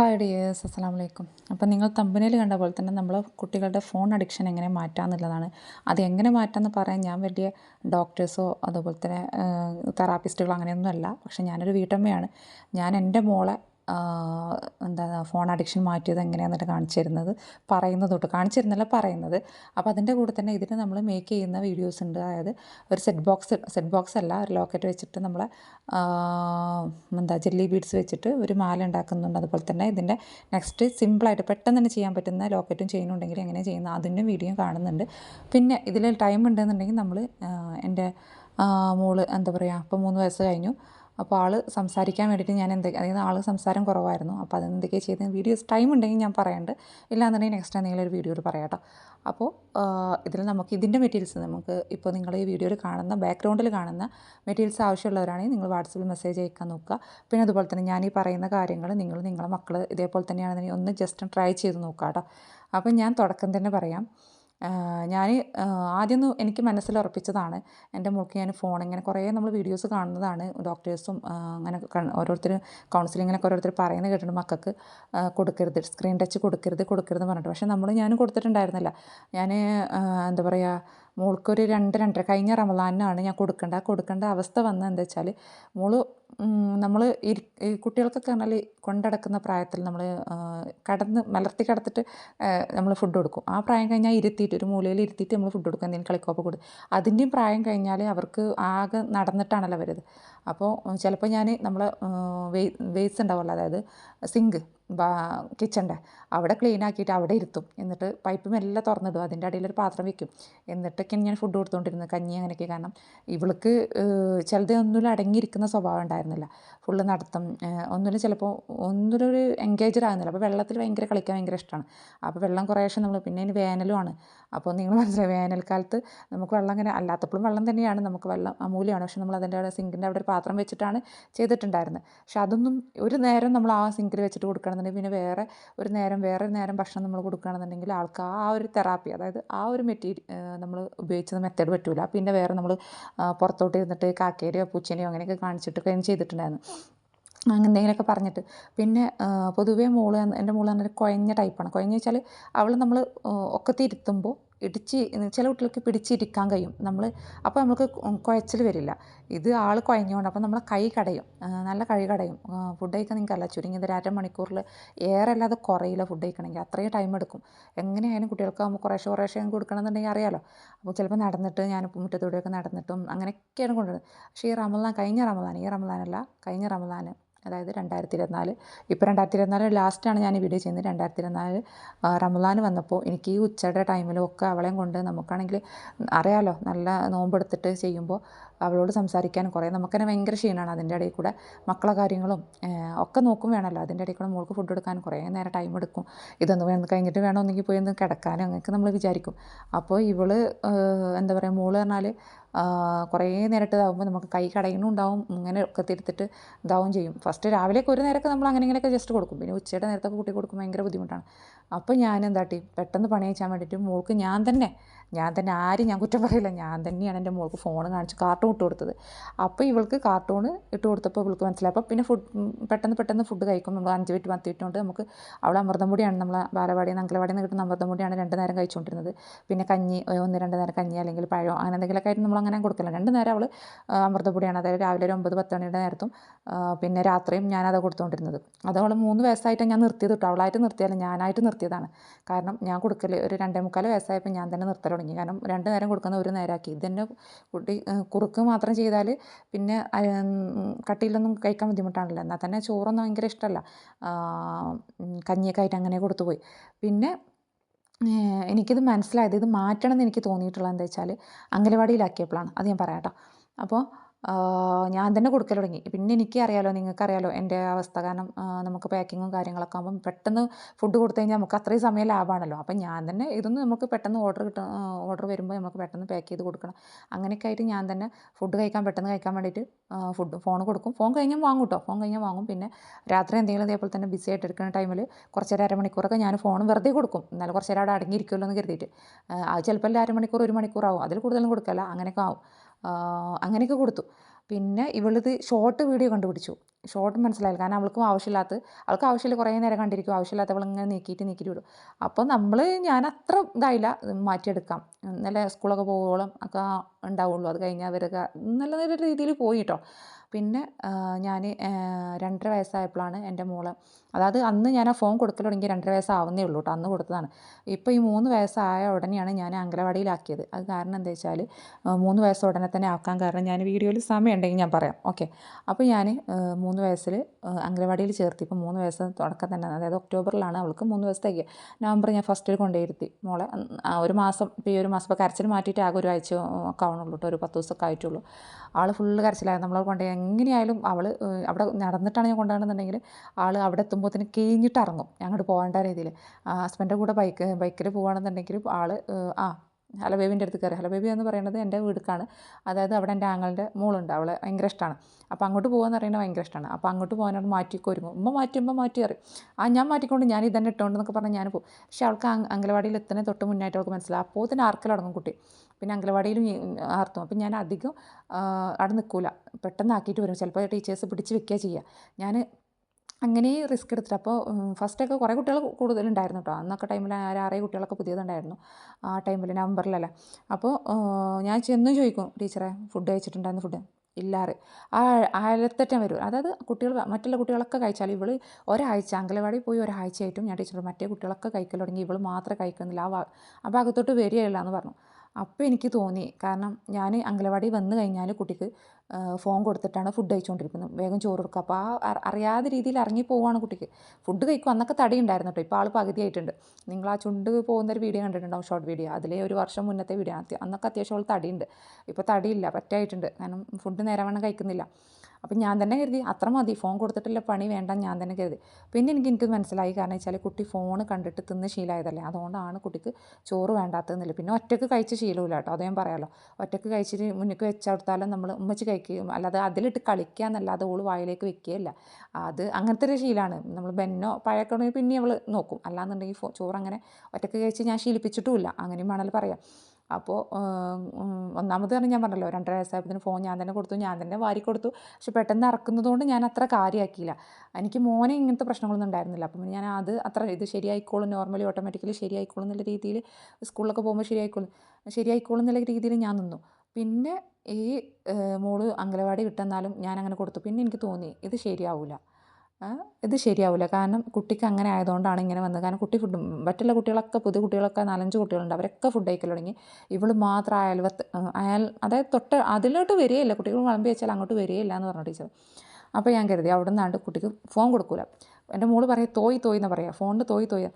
Hi dears അസ്സാം വലൈക്കും അപ്പം നിങ്ങൾ തമ്പനയിൽ കണ്ട പോലെ തന്നെ നമ്മൾ കുട്ടികളുടെ ഫോൺ അഡിക്ഷൻ എങ്ങനെ മാറ്റാമെന്നുള്ളതാണ് അത് എങ്ങനെ മാറ്റാമെന്ന് പറയാൻ ഞാൻ വലിയ ഡോക്ടേഴ്സോ അതുപോലെ തന്നെ തെറാപ്പിസ്റ്റുകളോ അങ്ങനെയൊന്നുമല്ല. പക്ഷേ ഞാനൊരു വീട്ടമ്മയാണ്. ഞാൻ എന്റെ മോളെ എന്താ ഫോൺ അഡിക്ഷൻ മാറ്റിയത് എങ്ങനെയാണെന്നിട്ട് കാണിച്ചു തരുന്നത് പറയുന്നത് തൊട്ട് കാണിച്ചു പറയുന്നത്. അപ്പോൾ അതിന്റെ കൂടെ തന്നെ ഇതിന് നമ്മൾ മേക്ക് ചെയ്യുന്ന വീഡിയോസ് ഉണ്ട്. അതായത് ഒരു സെറ്റ് ബോക്സ് സെറ്റ് ബോക്സ് അല്ല ഒരു ലോക്കറ്റ് വെച്ചിട്ട് നമ്മൾ എന്താ ജെല്ലി ബീഡ്സ് വെച്ചിട്ട് ഒരു മാല ഉണ്ടാക്കുന്നുണ്ട്. അതുപോലെ തന്നെ ഇതിന്റെ നെക്സ്റ്റ് സിമ്പിളായിട്ട് പെട്ടെന്ന് തന്നെ ചെയ്യാൻ പറ്റുന്ന ലോക്കറ്റും ചെയിനും ഉണ്ടെങ്കിൽ എങ്ങനെ ചെയ്യുന്ന അതിന്റെ വീഡിയോ കാണുന്നുണ്ട്. പിന്നെ ഇതിൽ ടൈം ഉണ്ടെന്നുണ്ടെങ്കിൽ നമ്മൾ എന്റെ മോൾ എന്താ പറയുക ഇപ്പോൾ മൂന്ന് വയസ്സ് കഴിഞ്ഞു. അപ്പോൾ ആൾ സംസാരിക്കാൻ വേണ്ടിയിട്ട് ഞാൻ എന്തൊക്കെ അതായത് ആൾ സംസാരം കുറവായിരുന്നു. അപ്പോൾ അതെന്തൊക്കെയാണ് ചെയ്തത് വീഡിയോസ് ടൈം ഉണ്ടെങ്കിൽ ഞാൻ പറയാണ്ട്. ഇല്ലാന്നുണ്ടെങ്കിൽ നെക്സ്റ്റ് എന്തെങ്കിലും ഒരു വീഡിയോയിൽ പറയാം കേട്ടോ. അപ്പോൾ ഇതിൽ നമുക്ക് ഇതിന്റെ മെറ്റീരിയൽസ് നമുക്ക് ഇപ്പോൾ നിങ്ങൾ ഈ വീഡിയോയിൽ കാണുന്ന ബാക്ക്ഗ്രൗണ്ടിൽ കാണുന്ന മെറ്റീരിയൽസ് ആവശ്യമുള്ളവരാണെങ്കിൽ നിങ്ങൾ വാട്സപ്പിൽ മെസ്സേജ് അയക്കാൻ നോക്കുക. പിന്നെ അതുപോലെ തന്നെ ഞാൻ ഈ പറയുന്ന കാര്യങ്ങൾ നിങ്ങൾ നിങ്ങളുടെ മക്കൾ ഇതേപോലെ തന്നെയാണെന്നുണ്ടെങ്കിൽ ഒന്ന് ജസ്റ്റ് ട്രൈ ചെയ്ത് നോക്കുക കേട്ടോ. അപ്പം ഞാൻ തുടക്കം തന്നെ പറയാം. ഞാൻ ആദ്യം എനിക്ക് മനസ്സിൽ ഉറപ്പിച്ചതാണ് എന്റെ മോൾക്ക് ഞാൻ ഫോൺ ഇങ്ങനെ കുറേ നമ്മൾ വീഡിയോസ് കാണുന്നതാണ്. ഡോക്ടേഴ്സും അങ്ങനെ ഓരോരുത്തർ കൗൺസിലിങ്ങിനൊക്കെ ഓരോരുത്തർ പറയുന്നത് കേട്ടിട്ടുണ്ട് മക്കൾക്ക് കൊടുക്കരുത് സ്ക്രീൻ ടച്ച് കൊടുക്കരുത് കൊടുക്കരുത് പറഞ്ഞിട്ട്. പക്ഷേ നമ്മൾ ഞാനും കൊടുത്തിട്ടുണ്ടായിരുന്നില്ല. ഞാൻ എന്താ പറയുക മോൾക്കൊരു രണ്ട് രണ്ടര കഴിഞ്ഞ റമദാനിനാണ് ഞാൻ കൊടുക്കേണ്ട കൊടുക്കേണ്ട അവസ്ഥ വന്നത് എന്താ വെച്ചാൽ മോൾ നമ്മൾ ഈ കുട്ടികൾക്കൊക്കെ പറഞ്ഞാൽ കൊണ്ടടക്കുന്ന പ്രായത്തിൽ നമ്മൾ കടന്ന് മലർത്തി കടത്തിട്ട് നമ്മൾ ഫുഡ് കൊടുക്കും. ആ പ്രായം കഴിഞ്ഞാൽ ഇരുത്തിയിട്ട് ഒരു മൂലയിൽ ഇരുത്തിയിട്ട് നമ്മൾ ഫുഡ് കൊടുക്കും. എന്തെങ്കിലും കളിക്കോപ്പ് കൊടുക്കും. അതിന്റെയും പ്രായം കഴിഞ്ഞാൽ അവർക്ക് ആകെ നടന്നിട്ടാണല്ലോ വരുന്നത് അപ്പോൾ ചിലപ്പോൾ ഞാൻ നമ്മൾ വേസ്റ്റ് ഉണ്ടാവുമല്ലോ അതായത് സിങ്ക് കിച്ചന്റെ അവിടെ ക്ലീൻ ആക്കിയിട്ട് അവിടെ ഇരുത്തും. എന്നിട്ട് പൈപ്പ് മെല്ലെ തുറന്നിടും. അതിന്റെ അടിയിൽ ഒരു പാത്രം വെക്കും. എന്നിട്ടൊക്കെയാണ് ഞാൻ ഫുഡ് കൊടുത്തുകൊണ്ടിരുന്നത് കഞ്ഞി അങ്ങനെയൊക്കെ. കാരണം ഇവൾക്ക് ചിലത് ഒന്നും അടങ്ങിയിരിക്കുന്ന സ്വഭാവം ഉണ്ടായിരുന്നില്ല. ഫുള്ള് നടത്തും ഒന്നിലും ചിലപ്പോൾ ഒന്നിലും ഒരു എൻഗേജഡ് ആകുന്നില്ല അപ്പോൾ വെള്ളത്തിൽ ഭയങ്കര കളിക്കാൻ ഭയങ്കര ഇഷ്ടമാണ് അപ്പോൾ വെള്ളം കുറേശ്ശെ നമ്മൾ പിന്നെ ഇനി വേനലുമാണ്. അപ്പോൾ നിങ്ങൾ മനസ്സിലായി? വേനൽക്കാലത്ത് നമുക്ക് വെള്ളം അങ്ങനെ അല്ലാത്തപ്പോഴും വെള്ളം തന്നെയാണ്. നമുക്ക് വെള്ളം അമൂല്യമാണ്. പക്ഷെ നമ്മൾ അതിന്റെ അവിടെ സിങ്കിന്റെ അവിടെ ഒരു പാത്രം വെച്ചിട്ടാണ് ചെയ്തിട്ടുണ്ടായിരുന്നത്. പക്ഷെ അതൊന്നും ഒരു നേരം നമ്മൾ ആ സിങ്കിൽ വെച്ചിട്ട് കൊടുക്കണമെന്നുണ്ടെങ്കിൽ പിന്നെ വേറെ ഒരു നേരം വേറെ നേരം ഭക്ഷണം നമ്മൾ കൊടുക്കുകയാണെന്നുണ്ടെങ്കിൽ ആൾക്ക് ആ ഒരു തെറാപ്പി അതായത് ആ ഒരു മെറ്റീരിയൽ നമ്മൾ ഉപയോഗിച്ചത് മെത്തേഡ് പറ്റില്ല പിന്നെ വേറെ നമ്മൾ പുറത്തോട്ട് ഇരുന്നിട്ട് കാക്കേരിയോ പൂച്ചേനെയോ അങ്ങനെയൊക്കെ കാണിച്ചിട്ട് കഴിഞ്ഞ് ചെയ്തിട്ടുണ്ടായിരുന്നു. അങ്ങനെ എന്തെങ്കിലുമൊക്കെ പറഞ്ഞിട്ട്. പിന്നെ പൊതുവേ മോൾ എന്റെ മോൾ തന്നെ കുഴഞ്ഞ ടൈപ്പാണ്. കുഴഞ്ഞ വെച്ചാൽ അവൾ നമ്മൾ ഒക്കെ ഇരുത്തുമ്പോൾ ഇടിച്ച് ചില കുട്ടികൾക്ക് പിടിച്ചിരിക്കാൻ കഴിയും. നമ്മൾ അപ്പോൾ നമുക്ക് കുഴച്ചിൽ വരില്ല. ഇത് ആൾ കുഴഞ്ഞുകൊണ്ട് അപ്പോൾ നമ്മളെ കൈ കടയും. നല്ല കൈ കടയും. ഫുഡ് കഴിക്കാൻ നിങ്ങൾക്കല്ല ചുരുങ്ങിയത് ഒരു അരമണിക്കൂറിൽ ഏറെ അല്ലാതെ കുറയില്ല ഫുഡ് കഴിക്കണമെങ്കിൽ അത്രയും ടൈം എടുക്കും. എങ്ങനെയായാലും കുട്ടികൾക്ക് നമുക്ക് കുറേശ്ശെ കുറേശ്ശെ കൊടുക്കണമെന്നുണ്ടെങ്കിൽ അറിയാലോ. അപ്പോൾ ചിലപ്പോൾ നടന്നിട്ട് ഞാൻ മുറ്റത്തൂടെയൊക്കെ നടന്നിട്ടും അങ്ങനെയൊക്കെയാണ് കൊണ്ടുവരുന്നത്. പക്ഷേ ഈ റമദാൻ കഴിഞ്ഞ റമദാൻ ഈ റമദാനല്ല കഴിഞ്ഞ റമദാൻ അതായത് രണ്ടായിരത്തി ഇരുപത്തിനാല് ഇപ്പോൾ രണ്ടായിരത്തി ഇരുപത്തിനാല് ലാസ്റ്റാണ് ഞാൻ ഈ വീഡിയോ ചെയ്യുന്നത്. രണ്ടായിരത്തി ഇരുപത്തിനാല് റമദാൻ വന്നപ്പോൾ എനിക്ക് ഈ ഉച്ചയുടെ ടൈമിലും ഒക്കെ അവളെയും കൊണ്ട് നമുക്കാണെങ്കിൽ അറിയാലോ നല്ല നോമ്പെടുത്തിട്ട് ചെയ്യുമ്പോൾ അവളോട് സംസാരിക്കാൻ കുറേ. നമുക്ക് തന്നെ ഭയങ്കര ക്ഷീണമാണ് അതിന്റെ ഇടയിൽ കൂടെ. മക്കളെ കാര്യങ്ങളും ഒക്കെ നോക്കും വേണമല്ലോ. അതിന്റെ ഇടയിൽ കൂടെ മോൾക്ക് ഫുഡ് എടുക്കാൻ കുറേ നേരം ടൈം എടുക്കും. ഇതൊന്ന് വേണം കഴിഞ്ഞിട്ട് വേണമെന്നെങ്കിൽ പോയി ഒന്ന് കിടക്കാനും അങ്ങനെയൊക്കെ നമ്മൾ വിചാരിക്കും. അപ്പോൾ ഇവൾ എന്താ പറയുക മോൾ പറഞ്ഞാൽ കുറേ നേരിട്ട് ഇതാകുമ്പോൾ നമുക്ക് കൈ കടയുന്നുണ്ടാവും ഇങ്ങനെ ഒക്കെ തിരുത്തിട്ട് ഇതാവും ചെയ്യും. ഫസ്റ്റ് രാവിലെയൊക്കെ ഒരു നേരമൊക്കെ നമ്മൾ അങ്ങനെ ഇങ്ങനെയൊക്കെ ജസ്റ്റ് കൊടുക്കും. പിന്നെ ഉച്ചയുടെ നേരത്തൊക്കെ കൂട്ടി കൊടുക്കും. ഭയങ്കര ബുദ്ധിമുട്ടാണ്. അപ്പോൾ ഞാൻ എന്താട്ടി പെട്ടെന്ന് പണി അയച്ചാൻ വേണ്ടിയിട്ട് മോൾക്ക് ഞാൻ തന്നെ ഞാൻ തന്നെ ആരും ഞാൻ കുറ്റം പറയില്ല. ഞാൻ തന്നെയാണ് എന്റെ മോൾക്ക് ഫോൺ കാണിച്ച് കാർട്ടൂൺ ഇട്ട് കൊടുത്തത്. അപ്പോൾ ഇവൾക്ക് കാർട്ടൂൺ ഇട്ട് കൊടുത്തപ്പോൾ ഇവൾക്ക് മനസ്സിലായി. അപ്പോൾ പിന്നെ ഫുഡ് പെട്ടെന്ന് പെട്ടെന്ന് ഫുഡ് കഴിക്കും. നമ്മൾ അഞ്ച് മിനിറ്റ് പത്ത് മിനിറ്റ് കൊണ്ട് നമുക്ക് അവൾ അമൃതം പൊടിയാണ് നമ്മൾ ബാലവാടിയിൽ നിന്ന് അങ്കലവാടിയിൽ നിന്ന് കിട്ടുന്ന അമൃതം പൊടിയാണ് രണ്ട് നേരം കഴിച്ചുകൊണ്ടിരുന്നത് പിന്നെ കഞ്ഞി ഒന്ന് രണ്ട് നേരം കഞ്ഞി അല്ലെങ്കിൽ പഴം അങ്ങനെ എന്തെങ്കിലുമൊക്കെ ആയിട്ട് നമ്മൾ അങ്ങനെ കൊടുക്കില്ല രണ്ട് നേരം അവൾ അമൃതം പൊടിയാണ്. അതായത് രാവിലെ ഒരു ഒമ്പത് പത്ത് മണിയുടെ നേരത്തും പിന്നെ രാത്രിയും ഞാനത് കൊടുത്തുകൊണ്ടിരുന്നത് അത് അവൾ മൂന്ന് വയസ്സായിട്ട് ഞാൻ നിർത്തിയത് കേട്ടോ. അവളായിട്ട് നിർത്തിയല്ല ഞാനായിട്ട് നിർത്തിയതാണ്. കാരണം ഞാൻ കൊടുക്കൽ ഒരു രണ്ടേ മുക്കാൽ വയസ്സായപ്പോൾ ഞാൻ തന്നെ നിർത്തൽ തുടങ്ങി. കാരണം രണ്ട് നേരം കൊടുക്കുന്ന ഒരു നേരമാക്കി ഇതന്നെ കുട്ടി കുറുക്ക് മാത്രം ചെയ്താൽ പിന്നെ കട്ടിയിലൊന്നും കഴിക്കാൻ ബുദ്ധിമുട്ടാണല്ലോ. എന്നാൽ തന്നെ ചോറൊന്നും ഭയങ്കര ഇഷ്ടമല്ല കഞ്ഞിയൊക്കെ ആയിട്ട് അങ്ങനെ കൊടുത്തുപോയി പിന്നെ എനിക്കിത് മനസ്സിലായത് ഇത് മാറ്റണം എന്ന് എനിക്ക് തോന്നിയിട്ടുള്ളത് എന്താ വെച്ചാൽ അംഗനവാടിയിലാക്കിയപ്പോഴാണ്. അത് ഞാൻ പറയാം കേട്ടോ. അപ്പോൾ ഞാൻ തന്നെ കൊടുക്കൽ തുടങ്ങി. പിന്നെ എനിക്കറിയാലോ നിങ്ങൾക്കറിയാലോ എന്റെ അവസ്ഥ. കാരണം നമുക്ക് പാക്കിങ്ങും കാര്യങ്ങളൊക്കെ ആകുമ്പം പെട്ടെന്ന് ഫുഡ് കൊടുത്തു കഴിഞ്ഞാൽ നമുക്ക് അത്രയും സമയം ലാഭമാണല്ലോ അപ്പം ഞാൻ തന്നെ ഇതൊന്നും നമുക്ക് പെട്ടെന്ന് ഓർഡർ കിട്ടും ഓർഡർ വരുമ്പോൾ നമുക്ക് പെട്ടെന്ന് പാക്ക് ചെയ്ത് കൊടുക്കണം. അങ്ങനെയൊക്കെ ആയിട്ട് ഞാൻ തന്നെ ഫുഡ് കഴിക്കാൻ പെട്ടെന്ന് കഴിക്കാൻ വേണ്ടിയിട്ട് ഫുഡ് ഫോൺ കൊടുക്കും. ഫോൺ കഴിഞ്ഞാൽ വാങ്ങും കേട്ടോ ഫോൺ കഴിഞ്ഞാൽ വാങ്ങും. പിന്നെ രാത്രി എന്തെങ്കിലും ഇതേപോലെ തന്നെ ബിസി ആയിട്ട് എടുക്കുന്ന ടൈമിൽ കുറച്ച് നേരം അരമണിക്കൂറൊക്കെ ഞാൻ ഫോൺ വെറുതെ കൊടുക്കും. എന്നാലും കുറച്ചേരം അവിടെ അടങ്ങിയിരിക്കുമല്ലോ എന്ന് കരുതിയിട്ട്. അത് ചിലപ്പോൾ അരമണിക്കൂർ ഒരു മണിക്കൂറാവും. അതിൽ കൂടുതലും കൊടുക്കല്ല. അങ്ങനെയൊക്കെ ആവും. അങ്ങനെയൊക്കെ കൊടുത്തു. പിന്നെ ഇവളിത് ഷോർട്ട് വീഡിയോ കണ്ടുപിടിച്ചു. ഷോർട്ട് മനസ്സിലായില്ല. കാരണം അവൾക്കും ആവശ്യമില്ലാത്ത അവൾക്ക് ആവശ്യമില്ല കുറേ നേരം കണ്ടിരിക്കും. ആവശ്യമില്ലാത്ത അവൾ ഇങ്ങനെ നീക്കിയിട്ട് നീക്കിയിട്ട് വിടും. അപ്പോൾ നമ്മൾ ഞാൻ അത്ര ഇതായില്ല. മാറ്റിയെടുക്കാം. നല്ല സ്കൂളൊക്കെ പോവുകയോളം ഒക്കെ ഉണ്ടാവുള്ളൂ. അത് കഴിഞ്ഞാൽ അവരൊക്കെ നല്ല നല്ല രീതിയിൽ പോയി കേട്ടോ പിന്നെ ഞാൻ രണ്ടര വയസ്സായപ്പോഴാണ് എന്റെ മോൾ അതായത് അന്ന് ഞാൻ ആ ഫോൺ കൊടുക്കൽ തുടങ്ങി രണ്ടര വയസ്സാവുന്നേ ഉള്ളൂ കേട്ടോ അന്ന് കൊടുത്തതാണ്. ഇപ്പോൾ ഈ മൂന്ന് വയസ്സായ ഉടനെയാണ് ഞാൻ അങ്കനവാടിയിലാക്കിയത് അത് കാരണം എന്താ വെച്ചാൽ മൂന്ന് വയസ്സ് ഉടനെ തന്നെ ആക്കാൻ കാരണം ഞാൻ വീഡിയോയിൽ സമയം ഉണ്ടെങ്കിൽ ഞാൻ പറയാം. ഓക്കെ. അപ്പോൾ ഞാൻ മൂന്ന് വയസ്സിൽ അങ്കനവാടിയിൽ ചേർത്തി. ഇപ്പോൾ മൂന്ന് വയസ്സ് തുടക്കം തന്നെ അതായത് ഒക്ടോബറിലാണ് അവൾക്ക് മൂന്ന് വയസ്സത്തേക്ക് നവംബർ ഞാൻ ഫസ്റ്റിൽ കൊണ്ടുപോയിരുത്തി മോളെ. ഒരു മാസം ഇപ്പോൾ ഈ ഒരു മാസം ഇപ്പോൾ കരച്ചിൽ മാറ്റിയിട്ട് ആകെ ഒരു ആഴ്ച ഒക്കെ ആവണുള്ളൂ കേട്ടോ ഒരു പത്ത് ദിവസമൊക്കെ ആയിട്ടുള്ളൂ. ആൾ ഫുള്ള് കരച്ചിലായിരുന്നു. നമ്മളെ കൊണ്ടുപോയി എങ്ങനെയായാലും അവൾ അവിടെ നടന്നിട്ടാണ് ഞാൻ കൊണ്ടുപോകണമെന്നുണ്ടെങ്കിൽ ആൾ അവിടെ എത്തുമ്പോഴത്തേന് കീഞ്ഞിട്ട് ഇറങ്ങും. അങ്ങോട്ട് പോകേണ്ട രീതിയിൽ. ഹസ്ബൻഡിന്റെ കൂടെ ബൈക്ക് ബൈക്കിൽ പോകുകയാണെന്നുണ്ടെങ്കിലും ആൾ ആ ഹലോ ബേബിന്റെ അടുത്ത് കയറി. ഹലോ ബേബി എന്ന് പറയുന്നത് എന്റെ വീടുക്കാണ് അതായത് അവിടെ എന്റെ ആങ്ങളുടെ മോളുണ്ട്. അവളെ ഭയങ്കര ഇഷ്ടമാണ്. അപ്പോൾ അങ്ങോട്ട് പോകുമെന്ന് പറയുന്നത് ഭയങ്കര ഇഷ്ടമാണ്. അപ്പോൾ അങ്ങോട്ട് പോകാനോട് മാറ്റിക്കൊരുങ്ങും. ഉമ്മ മാറ്റി ഉമ്മ മാറ്റി അറിയും ആ ഞാൻ മാറ്റിക്കൊണ്ട് ഞാൻ ഇതന്നെ ഇട്ടുകൊണ്ട് എന്നൊക്കെ പറഞ്ഞ് ഞാൻ പോകും പക്ഷേ അവൾക്ക് അംഗനവാടിയിൽ എത്തുന്നതിന് തൊട്ട് മുന്നായിട്ട് അവൾക്ക് മനസ്സിലായി. അപ്പോൾ തന്നെ ആർക്കൽ കുട്ടി. പിന്നെ അംഗനവാടിയിലും ആർത്തും. അപ്പം ഞാൻ അധികം അവിടെ നിൽക്കില്ല പെട്ടെന്ന് ആക്കിയിട്ട് വരും. ചിലപ്പോൾ ടീച്ചേഴ്സ് പിടിച്ച് വെക്കുക ചെയ്യുക. ഞാൻ അങ്ങനെ റിസ്ക് എടുത്തിട്ട് അപ്പോൾ ഫസ്റ്റൊക്കെ കുറേ കുട്ടികൾ കൂടുതലുണ്ടായിരുന്നു കേട്ടോ. അന്നൊക്കെ ടൈമിൽ ആറേഴ് കുട്ടികളൊക്കെ പുതിയതുണ്ടായിരുന്നു. ആ ടൈമിൽ നവംബറിലല്ല. അപ്പോൾ ഞാൻ ചെന്ന് ചോദിക്കും ടീച്ചറെ ഫുഡ് കഴിച്ചിട്ടുണ്ടായിരുന്നു ഫുഡ് ഇല്ലാറ് ആ അയലത്തറ്റം വരും. അതായത് കുട്ടികൾ മറ്റുള്ള കുട്ടികളൊക്കെ കഴിച്ചാൽ ഇവൾ ഒരാഴ്ച അങ്കലവാടി പോയി ഒരാഴ്ചയായിട്ടും ഞാൻ ടീച്ചർ മറ്റേ കുട്ടികളൊക്കെ കഴിക്കൽ തുടങ്ങി ഇവൾ മാത്രമേ കഴിക്കുന്നില്ല. ആ ആ ഭാഗത്തോട്ട് വരികയില്ല എന്ന് പറഞ്ഞു. അപ്പോൾ എനിക്ക് തോന്നി. കാരണം ഞാൻ അംഗലവാടി വന്നു കഴിഞ്ഞാൽ കുട്ടിക്ക് ഫോൺ കൊടുത്തിട്ടാണ് ഫുഡ് കഴിച്ചുകൊണ്ടിരിക്കുന്നത് വേഗം ചോറ് കൊടുക്കുക. അപ്പോൾ ആ അറിയാതെ രീതിയിൽ ഇറങ്ങി പോവുകയാണ് കുട്ടിക്ക്. ഫുഡ് കഴിക്കും അന്നൊക്കെ തടി ഉണ്ടായിരുന്നു കേട്ടോ ഇപ്പോൾ ആൾ പകുതിയായിട്ടുണ്ട്. നിങ്ങൾ ആ ചുണ്ട് പോകുന്ന ഒരു വീഡിയോ കണ്ടിട്ടുണ്ടാവും ഷോർട്ട് വീഡിയോ അതിലെ ഒരു വർഷം മുന്നത്തെ വീഡിയോ അന്നൊക്കെ അത്യാവശ്യം അവൾ തടിയുണ്ട്. ഇപ്പോൾ തടിയില്ല പറ്റായിട്ടുണ്ട്. കാരണം ഫുഡ് നേരവണ്ണം കഴിക്കുന്നില്ല. അപ്പം ഞാൻ തന്നെ കരുതി അത്ര മതി ഫോൺ കൊടുത്തിട്ടില്ല പണി വേണ്ട ഞാൻ തന്നെ കരുതി. പിന്നെ എനിക്ക് എനിക്ക് മനസ്സിലായി. കാരണം വെച്ചാൽ കുട്ടി ഫോൺ കണ്ടിട്ട് തിന്ന് ശീലമായതല്ലേ. അതുകൊണ്ടാണ് കുട്ടിക്ക് ചോറ് വേണ്ടാത്തതെന്നില്ല പിന്നെ ഒറ്റയ്ക്ക് കഴിച്ച് ശീലമില്ല കേട്ടോ. അത് ഞാൻ പറയാമല്ലോ ഒറ്റയ്ക്ക് കഴിച്ചിട്ട് മുന്നിക്ക് വെച്ചെടുത്താലും നമ്മൾ ഉമ്മച്ച് കഴിക്കുകയും അല്ലാതെ അതിലിട്ട് കളിക്കുക എന്നല്ലാതെ ഓൾ വായിലേക്ക് വെക്കുകയില്ല. അത് അങ്ങനത്തെ ഒരു ശീലമാണ്. നമ്മൾ ബെന്നോ പഴയൊക്കെ ഉണ്ടെങ്കിൽ പിന്നെ അവൾ നോക്കും. അല്ലാന്നുണ്ടെങ്കിൽ ചോറ് അങ്ങനെ ഒറ്റയ്ക്ക് കഴിച്ച് ഞാൻ ശീലിപ്പിച്ചിട്ടുമില്ല. അങ്ങനെയും വേണമെങ്കിൽ പറയാം. അപ്പോൾ ഒന്നാമത് തന്നെ ഞാൻ പറഞ്ഞല്ലോ രണ്ടര വയസ്സായപ്പത്തിന് ഫോൺ ഞാൻ തന്നെ കൊടുത്തു ഞാൻ തന്നെ വാരി കൊടുത്തു. പക്ഷെ പെട്ടെന്ന് ഇറക്കുന്നതുകൊണ്ട് ഞാൻ അത്ര കാര്യമാക്കിയില്ല എനിക്ക് മോനെ ഇങ്ങനത്തെ പ്രശ്നങ്ങളൊന്നും ഉണ്ടായിരുന്നില്ല. അപ്പം ഞാൻ അത് അത്ര ഇത് ശരിയായിക്കോളും നോർമലി ഓട്ടോമാറ്റിക്കലി ശരിയായിക്കോളും എന്നുള്ള രീതിയിൽ സ്കൂളിലൊക്കെ പോകുമ്പോൾ ശരിയായിക്കോളും ശരിയായിക്കോളും എന്നുള്ള രീതിയിൽ ഞാൻ നിന്നു. പിന്നെ ഈ മോൾ അംഗനവാടി വിട്ടെന്നാലും ഞാൻ അങ്ങനെ കൊടുത്തു. പിന്നെ എനിക്ക് തോന്നി ഇത് ശരിയാവില്ല ഇത് ശരിയാവില്ല കാരണം കുട്ടിക്ക് അങ്ങനെ ആയതുകൊണ്ടാണ് ഇങ്ങനെ വന്നത്. കാരണം കുട്ടി ഫുഡ് മറ്റുള്ള കുട്ടികളൊക്കെ പുതിയ കുട്ടികളൊക്കെ നാലഞ്ച് കുട്ടികളുണ്ട്. അവരൊക്കെ ഫുഡ് കഴിക്കൽ തുടങ്ങി. ഇവൾ മാത്രം അയൽവത്ത് അയൽ അതായത് തൊട്ട് അതിലോട്ട് വരികയില്ല. കുട്ടികൾ വിളമ്പി വെച്ചാൽ അങ്ങോട്ട് വരികയില്ല എന്ന് പറഞ്ഞു ടീച്ചർ. അപ്പോൾ ഞാൻ കരുതി അവിടെ നിന്നാണ്ട് കുട്ടിക്ക് ഫോൺ കൊടുക്കൂല. എന്റെ മോൾ പറയാം തോയി തോയി എന്ന് പറയാം. ഫോണിൽ തോയി തോയി.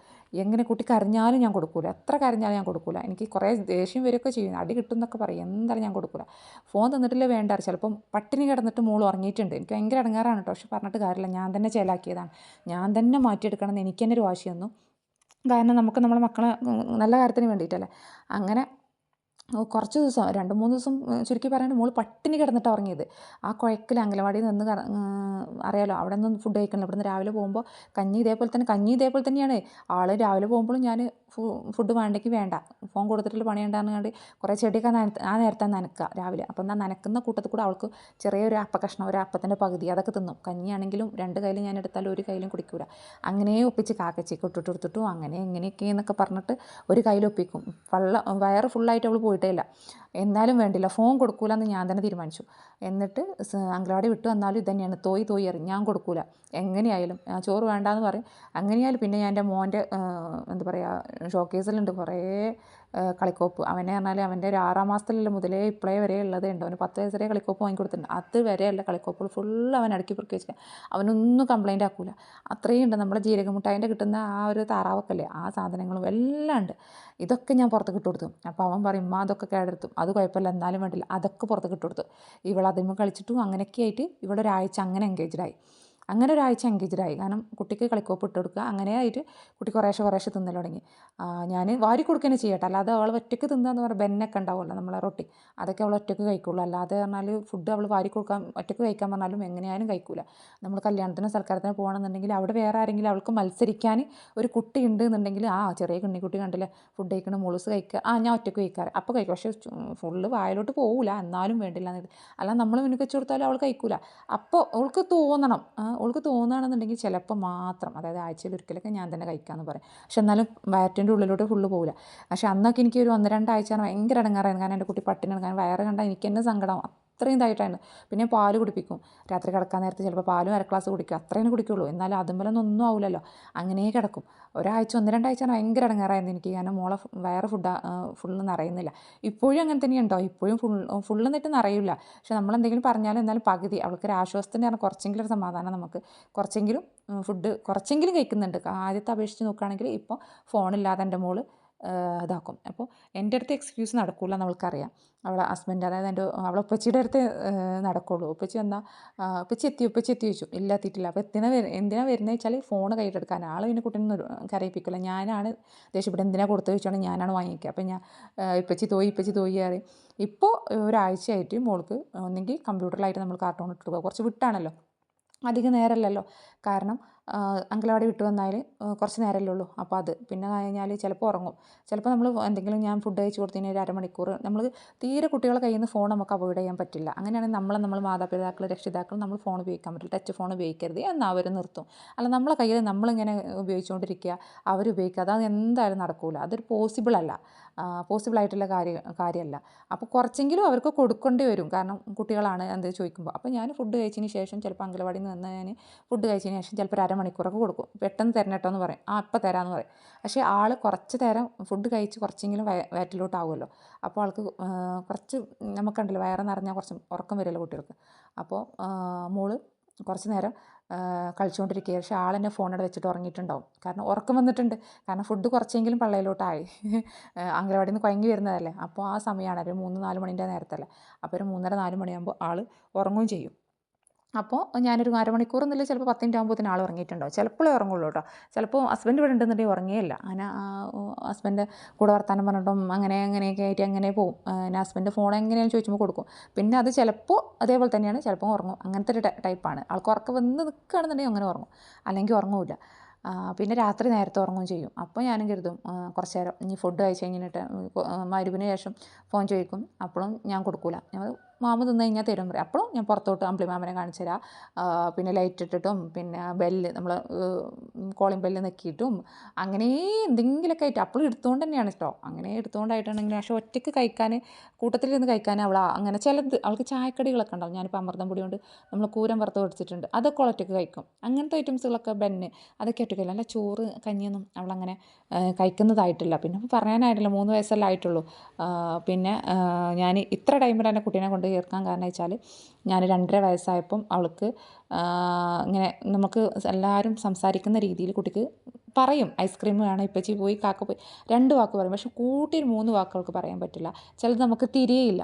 എങ്ങനെ കുട്ടി കരഞ്ഞാലും ഞാൻ കൊടുക്കില്ല എത്ര കരഞ്ഞാലും ഞാൻ കൊടുക്കില്ല എനിക്ക് കുറേ ദേഷ്യം വരികയൊക്കെ ചെയ്യും. അടി കിട്ടും എന്നൊക്കെ പറയും. എന്തായാലും ഞാൻ കൊടുക്കില്ല ഫോൺ തന്നിട്ടില്ല വേണ്ട ചിലപ്പം പട്ടിണി കിടന്നിട്ട് മോൾ ഉറങ്ങിയിട്ടുണ്ട്. എനിക്ക് ഭയങ്കര ഇടങ്ങാറാണ് കേട്ടോ. പക്ഷെ പറഞ്ഞിട്ട് കാര്യമില്ല. ഞാൻ തന്നെ ചേലാക്കിയതാണ്. ഞാൻ തന്നെ മാറ്റിയെടുക്കണം എന്ന് എനിക്ക് തന്നെ ഒരു വാശി വന്നു. കാരണം നമുക്ക് നമ്മുടെ മക്കളെ നല്ല കാര്യത്തിന് വേണ്ടിയിട്ടല്ലേ. അങ്ങനെ കുറച്ച് ദിവസം രണ്ട് മൂന്ന് ദിവസം ചുരുക്കി പറയുകയാണെങ്കിൽ മോൾ പട്ടിണി കിടന്നിട്ട് ഉറങ്ങിയത്. ആ കുഴക്കിൽ അംഗനവാടിയിൽ നിന്ന് അറിയാലോ അവിടെ നിന്ന് ഫുഡ് കഴിക്കണം. ഇവിടെ നിന്ന് രാവിലെ പോകുമ്പോൾ കഞ്ഞി ഇതേപോലെ തന്നെ കഞ്ഞി ഇതേപോലെ തന്നെയാണ്. ആൾ രാവിലെ പോകുമ്പോഴും ഞാൻ ഫുഡ് വേണ്ടെങ്കിൽ വേണ്ട. ഫോൺ കൊടുത്തിട്ടുള്ള പണി കണ്ടി കുറേ ചെടിയൊക്കെ ആ നേരത്തെ നനക്കുക രാവിലെ. അപ്പം എന്നാൽ നനക്കുന്ന കൂട്ടത്തിൽ കൂടെ അവൾക്ക് ചെറിയൊരു അപ്പ കഷ്ണം ഒരു അപ്പത്തിന്റെ പകുതി അതൊക്കെ തിന്നും. കഞ്ഞിയാണെങ്കിലും രണ്ട് കയ്യിലും ഞാൻ എടുത്താലും ഒരു കയ്യിലും കുടിക്കൂല. അങ്ങനെ ഒപ്പിച്ച് കാക്കച്ചിക്ക് ഇട്ടിട്ട് എടുത്തിട്ടും അങ്ങനെ എങ്ങനെയൊക്കെ എന്നൊക്കെ പറഞ്ഞിട്ട് ഒരു കയ്യിൽ ഒപ്പിക്കും. വള്ള വയറ് ഫുള്ളായിട്ട് അവൾ പോയിട്ടേ ഇല്ല. എന്നാലും വേണ്ടില്ല. ഫോൺ കൊടുക്കൂല എന്ന് ഞാൻ തന്നെ തീരുമാനിച്ചു. എന്നിട്ട് അംഗനവാടി വിട്ടു വന്നാലും ഇത് തോയി തോയി അറിയും ഞാൻ കൊടുക്കൂല. എങ്ങനെയായാലും ചോറ് വേണ്ടാന്ന് പറയും. അങ്ങനെയായാലും പിന്നെ ഞാൻ എന്റെ മോന്റെ എന്താ പറയുക ഷോക്കേസിലുണ്ട്. കുറേ കളിക്കോപ്പ്. അവനെ പറഞ്ഞാൽ അവന്റെ ഒരു ആറാം മാസത്തിലുള്ള മുതലേ ഇപ്പോഴേ വരെ ഉള്ളത് ഉണ്ട് അവന് പത്ത് വയസ്സ് വരെ കളിക്കോപ്പ് വാങ്ങിക്കൊടുത്തിട്ടുണ്ട് അത് വരെയല്ല കളിക്കോപ്പുകൾ. ഫുൾ അവൻ അടുക്കി പൊറുക്കി വെച്ചിട്ട് അവനൊന്നും കംപ്ലൈന്റ് ആക്കൂല. അത്രയും ഉണ്ട് നമ്മുടെ ജീരകമുട്ടായിന്റെ കിട്ടുന്ന ആ ഒരു താറാവൊക്കെ ആ സാധനങ്ങളും എല്ലാം ഉണ്ട്. ഇതൊക്കെ ഞാൻ പുറത്ത് ഇട്ട് കൊടുത്തു. അപ്പോൾ അവൻ പറയും ഉമ്മ അതൊക്കെ കേടെടുത്തു. അത് കുഴപ്പമില്ല. എന്നാലും വേണ്ടില്ല. അതൊക്കെ പുറത്ത് ഇട്ട് കൊടുത്തു. ഇവൾ കളിച്ചിട്ടും അങ്ങനെയൊക്കെ ആയിട്ട് ഇവിടെ ഒരാഴ്ച അങ്ങനെ എൻഗേജ്ഡായി അങ്ങനെ ഒരാഴ്ച എൻഗേജ്ഡായി കാരണം കുട്ടിക്ക് കളിക്കോപ്പ് ഇട്ട് കൊടുക്കുക. അങ്ങനെ ആയിട്ട് കുട്ടി കുറേശ്ശെ കുറേശ്ശെ തിന്നൽ തുടങ്ങി. ഞാൻ വാരി കൊടുക്കുകയാണ് ചെയ്യട്ടെ. അല്ലാതെ അവൾ ഒറ്റയ്ക്ക് തിന്നുക പറഞ്ഞാൽ ബെന്നൊക്കെ ഉണ്ടാവുമല്ലോ നമ്മളെ റൊട്ടി. അതൊക്കെ അവൾ ഒറ്റയ്ക്ക് കഴിക്കുള്ളൂ. അല്ലാതെ പറഞ്ഞാൽ ഫുഡ് അവൾ വാരി കൊടുക്കാൻ ഒറ്റയ്ക്ക് കഴിക്കാൻ പറഞ്ഞാലും എങ്ങനെയായാലും കഴിക്കില്ല നമ്മൾ കല്യാണത്തിനോ സൽക്കാരത്തിനോ പോകണമെന്നുണ്ടെങ്കിൽ അവിടെ വേറെ ആരെങ്കിലും അവൾക്ക് മത്സരിക്കാൻ ഒരു കുട്ടി ഉണ്ട് എന്നുണ്ടെങ്കിൽ ആ ചെറിയ കുണ്ണിക്കുട്ടി കണ്ടില്ല ഫുഡ് കഴിക്കണം മുളുസ് കഴിക്കുക. ആ ഞാൻ ഒറ്റയ്ക്ക് കഴിക്കാറ്. അപ്പോൾ കഴിക്കും. പക്ഷേ ഫുള്ള് വായലോട്ട് പോകില്ല എന്നാലും വേണ്ടില്ല അല്ല നമ്മൾ മുന്നിൽ വെച്ച് കൊടുത്താലും അവൾ കഴിക്കൂല. അപ്പോൾ അവൾക്ക് തോന്നണം. അവൾക്ക് തോന്നുകയാണെന്നുണ്ടെങ്കിൽ ചിലപ്പോൾ മാത്രം അതായത് ആഴ്ചയിൽ ഒരിക്കലൊക്കെ ഞാൻ തന്നെ കഴിക്കാമെന്ന് പറയും. പക്ഷെ എന്നാലും വയറ്റിന്റെ ഉള്ളിലോട്ട് ഫുള്ള് പോകില്ല പക്ഷെ അന്നൊക്കെ എനിക്ക് ഒരു ഒന്ന് രണ്ടാഴ്ച ഭയങ്കര ഇടങ്ങാറായിരുന്നു. കാരണം എന്റെ കുട്ടി പട്ടിണി കാരണം വയറ് കണ്ടാൽ എനിക്ക് തന്നെ സങ്കടം അത്രയും ഇതായിട്ടാണ്. പിന്നെ പാൽ കുടിപ്പിക്കും. രാത്രി കിടക്കാൻ നേരത്ത് ചിലപ്പോൾ പാലും അര ഗ്ലാസ് കുടിക്കും. അത്രയും കുടിക്കുള്ളൂ. എന്നാലും അതുമ്പോലൊന്നും ഒന്നും ആവില്ലല്ലോ അങ്ങനെ കിടക്കും. ഒരാഴ്ച ഒന്ന് രണ്ടാഴ്ച ഭയങ്കര ഇടങ്ങാറായിരുന്നു എനിക്ക്. കാരണം മോളെ വയറ് ഫുഡ് ഫുള്ള് നിറയുന്നില്ല. ഇപ്പോഴും അങ്ങനെ തന്നെയുണ്ടോ? ഇപ്പോഴും ഫുൾ ഫുള്ള് എന്നിട്ട് നിറയില്ല. പക്ഷെ നമ്മൾ എന്തെങ്കിലും പറഞ്ഞാലും എന്നാലും പകുതി അവൾക്ക് ഒരു ആശ്വാസത്തിന്റെ പറഞ്ഞാൽ കുറച്ചെങ്കിലും ഒരു സമാധാനം നമുക്ക് കുറച്ചെങ്കിലും ഫുഡ് കുറച്ചെങ്കിലും കഴിക്കുന്നുണ്ട്. ആദ്യത്തെ അപേക്ഷിച്ച് നോക്കുകയാണെങ്കിൽ ഇപ്പോൾ ഫോണില്ലാതെ എന്റെ മോൾ ഇതാക്കും. അപ്പോൾ എന്റെ അടുത്ത് എക്സ്ക്യൂസ് നടക്കില്ല നമ്മൾക്കറിയാം അവളെ ഹസ്ബൻഡ് അതായത് എന്റെ അവളെ ഉപ്പച്ചിയുടെ അടുത്ത് നടക്കുള്ളൂ. ഉപ്പച്ചി എന്നാൽ ഉപ്പച്ചി എത്തി ഉപ്പച്ചി എത്തി ചോദിച്ചു. ഇല്ല എത്തിയിട്ടില്ല. അപ്പോൾ എത്തിനാ എന്തിനാണ് വരുന്നത് വെച്ചാൽ ഫോൺ കയ്യിലെടുക്കാൻ ആൾ പിന്നെ കുട്ടീനെ കരയിപ്പിക്കില്ല ഞാനാണ് ദേഷ്യപ്പെട്ട് എന്തിനാണ് കൊടുത്തു ചോദിച്ചാൽ ഞാനാണ് വാങ്ങിക്കുക അപ്പോൾ ഞാൻ ഇപ്പച്ചി തോയി ഇപ്പച്ചി തോയി പറയും. ഇപ്പോൾ ഒരാഴ്ചയായിട്ട് മോൾക്ക് ഒന്നെങ്കിൽ കമ്പ്യൂട്ടറിലായിട്ട് നമ്മൾ കാർട്ടൂൺ ഇട്ട് കുറച്ച് വിട്ടാണല്ലോ. അധികം നേരമല്ലല്ലോ. കാരണം അങ്കലവാടി വിട്ട് വന്നാൽ കുറച്ച് നേരമല്ലേ ഉള്ളൂ. അപ്പോൾ അത്. പിന്നെ കഴിഞ്ഞാൽ ചിലപ്പോൾ ഉറങ്ങും. ചിലപ്പോൾ നമ്മൾ എന്തെങ്കിലും ഞാൻ ഫുഡ് കഴിച്ച് കൊടുത്തതിന് ഒരു അരമണിക്കൂർ നമ്മൾ തീരെ കുട്ടികളെ കയ്യിൽ നിന്ന് ഫോൺ നമുക്ക് അവോയ്ഡ് ചെയ്യാൻ പറ്റില്ല. അങ്ങനെയാണെങ്കിൽ നമ്മളെ നമ്മൾ മാതാപിതാക്കൾ രക്ഷിതാക്കൾ നമ്മൾ ഫോൺ ഉപയോഗിക്കാൻ പറ്റില്ല. ടച്ച് ഫോൺ ഉപയോഗിക്കരുത്. എന്നാൽ അവർ നിർത്തും. അല്ല നമ്മളെ കയ്യിൽ നമ്മളിങ്ങനെ ഉപയോഗിച്ചുകൊണ്ടിരിക്കുക അവർ ഉപയോഗിക്കുക അത് എന്തായാലും നടക്കില്ല അതൊരു പോസിബിൾ അല്ല. പോസിബിൾ ആയിട്ടുള്ള കാര്യം കാര്യമല്ല അപ്പോൾ കുറച്ചെങ്കിലും അവർക്ക് കൊടുക്കേണ്ടി വരും. കാരണം കുട്ടികളാണ് എന്ത് ചോദിക്കുമ്പോൾ അപ്പോൾ ഞാൻ ഫുഡ് കഴിച്ചതിന് ശേഷം ചിലപ്പോൾ അംഗലവാടി നിന്ന് ഞാൻ ഫുഡ് കഴിച്ചതിന് ശേഷം ചിലപ്പോൾ ഒരു അരമണിക്കൂറൊക്കെ കൊടുക്കും. പെട്ടെന്ന് തരണം കേട്ടോ എന്ന് പറയും. ആ ഇപ്പം തരാമെന്ന് പറയും. പക്ഷേ ആൾ കുറച്ച് നേരം ഫുഡ് കഴിച്ച് കുറച്ചെങ്കിലും വയറ്റിലോട്ടാവുമല്ലോ. അപ്പോൾ ആൾക്ക് കുറച്ച് നമുക്കുണ്ടല്ലോ വയറ് നിറഞ്ഞാൽ കുറച്ച് ഉറക്കം വരുമല്ലോ കുട്ടികൾക്ക്. അപ്പോൾ മോൾ കുറച്ച് നേരം കളിച്ചുകൊണ്ടിരിക്കുക പക്ഷേ ആളെന്നെ ഫോണവിടെ വെച്ചിട്ട് ഉറങ്ങിയിട്ടുണ്ടാവും. കാരണം ഉറക്കം വന്നിട്ടുണ്ട്. കാരണം ഫുഡ് കുറച്ചെങ്കിലും പള്ളയിലോട്ടായി. അംഗനവാടിയിൽ നിന്ന് കുഴങ്ങി വരുന്നതല്ലേ. അപ്പോൾ ആ സമയമാണ് ഒരു മൂന്ന് നാല് മണീന്റെ നേരത്തല്ലേ. അപ്പോൾ ഒരു മൂന്നര നാല് മണിയാകുമ്പോൾ ആൾ ഉറങ്ങുകയും ചെയ്യും. അപ്പോൾ ഞാനൊരു അരമണിക്കൂർ എന്നില്ല ചിലപ്പോൾ പത്ത് മിനിറ്റ് ആകുമ്പോൾ ആൾ ഉറങ്ങിയിട്ടുണ്ടോ ചിലപ്പോഴേ ഉറങ്ങുള്ളൂ കേട്ടോ. ചിലപ്പോൾ ഹസ്ബൻഡ് ഇവിടെ ഉണ്ടെന്നുണ്ടെങ്കിൽ ഉറങ്ങിയില്ല അങ്ങനെ ഹസ്ബൻഡ് കൂടെ വർത്താനം പറഞ്ഞിട്ടും അങ്ങനെ അങ്ങനെയൊക്കെ ആയിട്ട് അങ്ങനെ പോകും. പിന്നെ ഹസ്ബൻഡ് ഫോൺ എങ്ങനെയാണെന്ന് ചോദിച്ചുമ്പോൾ കൊടുക്കും. പിന്നെ അത് ചിലപ്പോൾ അതേപോലെ തന്നെയാണ് ചിലപ്പോൾ ഉറങ്ങും. അങ്ങനത്തെ ഒരു ടൈപ്പാണ് ആൾക്ക് ഉറക്കം വന്ന് നിൽക്കുകയാണെന്നുണ്ടെങ്കിൽ അങ്ങനെ ഉറങ്ങും. അല്ലെങ്കിൽ ഉറങ്ങില്ല. പിന്നെ രാത്രി നേരത്തെ ഉറങ്ങുകയും ചെയ്യും. അപ്പോൾ ഞാനും കരുതും കുറച്ച് നേരം ഇനി ഫുഡ് കഴിച്ച് കഴിഞ്ഞിട്ട് മരുവിന് ശേഷം ഫോൺ ചോദിക്കും. അപ്പോഴും ഞാൻ കൊടുക്കില്ല ഞങ്ങൾ മാമ തിന്ന് കഴിഞ്ഞാൽ തരും പറയും. അപ്പോഴും ഞാൻ പുറത്തോട്ട് അമ്പിളി മാമനെ കാണിച്ചു തരാം. പിന്നെ ലൈറ്റ് ഇട്ടിട്ടും പിന്നെ ബെല്ല് നമ്മൾ കോളിംഗ് ബെല്ല് നെക്കിയിട്ടും അങ്ങനെ എന്തെങ്കിലുമൊക്കെ ആയിട്ട് അപ്പോഴും എടുത്തുകൊണ്ട് തന്നെയാണ് കേട്ടോ അങ്ങനെ എടുത്തുകൊണ്ടായിട്ടുണ്ടെങ്കിൽ പക്ഷേ ഒറ്റയ്ക്ക് കഴിക്കാൻ കൂട്ടത്തിലിരുന്ന് കഴിക്കാൻ അവൾ അങ്ങനെ ചിലത് അവൾക്ക് ചായക്കടികളൊക്കെ ഉണ്ടാവും. ഞാനിപ്പോൾ അമൃതം പൊടി കൊണ്ട് നമ്മൾ കൂരം വറുത്ത് പൊടിച്ചിട്ടുണ്ട്. അതൊക്കെ ഒറ്റയ്ക്ക് കഴിക്കും. അങ്ങനത്തെ ഐറ്റംസുകളൊക്കെ ബെന്ന് അതൊക്കെ ഒറ്റയ്ക്ക് അല്ല ചോറ് കഞ്ഞിയൊന്നും അവളങ്ങനെ കഴിക്കുന്നതായിട്ടില്ല. പിന്നെ പറയാനായിട്ടില്ല മൂന്ന് വയസ്സല്ലേ ആയിട്ടുള്ളൂ. പിന്നെ ഞാൻ ഇത്ര ടൈമിൽ തന്നെ കുട്ടീനെ കൊണ്ട് ചേർക്കാൻ കാരണം വെച്ചാൽ ഞാൻ രണ്ടര വയസ്സായപ്പം അവൾക്ക് ഇങ്ങനെ നമുക്ക് എല്ലാവരും സംസാരിക്കുന്ന രീതിയിൽ കുട്ടിക്ക് പറയും. ഐസ്ക്രീം വേണം ഇപ്പച്ചി പോയി കാക്ക പോയി. രണ്ട് വാക്ക് പറയും. പക്ഷെ കൂട്ടി മൂന്ന് വാക്കുകൾക്ക് പറയാൻ പറ്റില്ല. ചിലത് നമുക്ക് തിരിയേയില്ല.